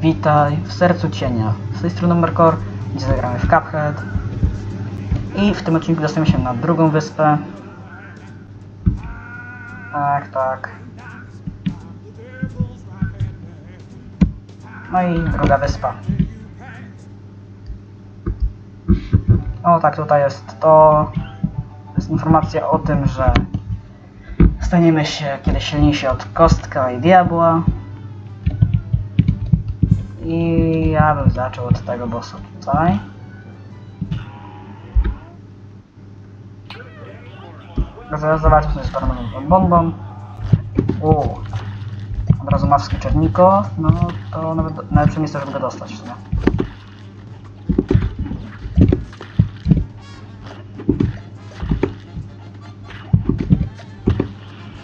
Witaj w sercu cienia. Z tej strony Mercor, gdzie zagramy w Cuphead. I w tym odcinku dostaniemy się na drugą wyspę. Tak, tak. No i druga wyspa. O tak, tutaj jest to. To jest informacja o tym, że staniemy się kiedyś silniejsi od kostka i diabła. I ja bym zaczął od tego bossa tutaj. Zaraz zobaczę sobie z darmową bombą. Uuu. Od razu ma wskrzydniko, no to nawet najlepsze miejsce, żeby go dostać w sumie.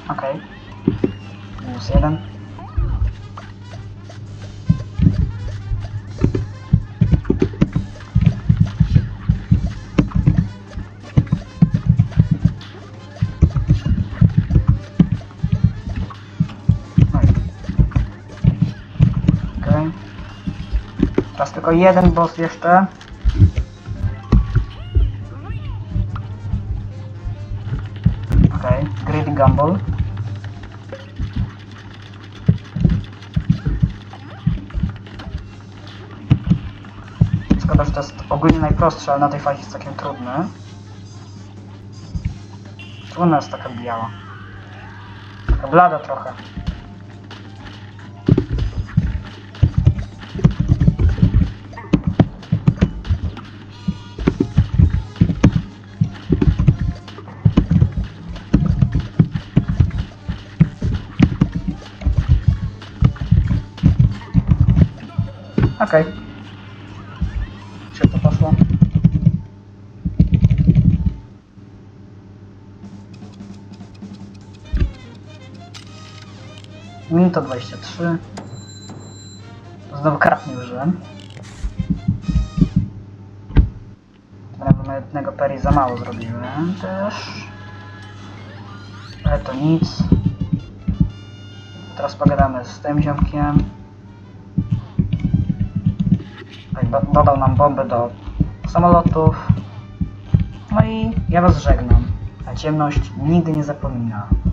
Okej. Minus jeden. Teraz tylko jeden boss jeszcze. Okej, Greedy Gumball. Szkoda, że to jest ogólnie najprostsze, ale na tej fazie jest całkiem trudny. Czemu ona jest taka biała? Taka blada trochę. Okej. Szybko poszło. Minuta 23. Znowu kart nie użyłem. Na jednego peri za mało zrobiłem też. Ale to nic. Teraz pogadamy z tym ziomkiem. Dodał nam bomby do samolotów. No i ja was żegnam. A ciemność nigdy nie zapomina.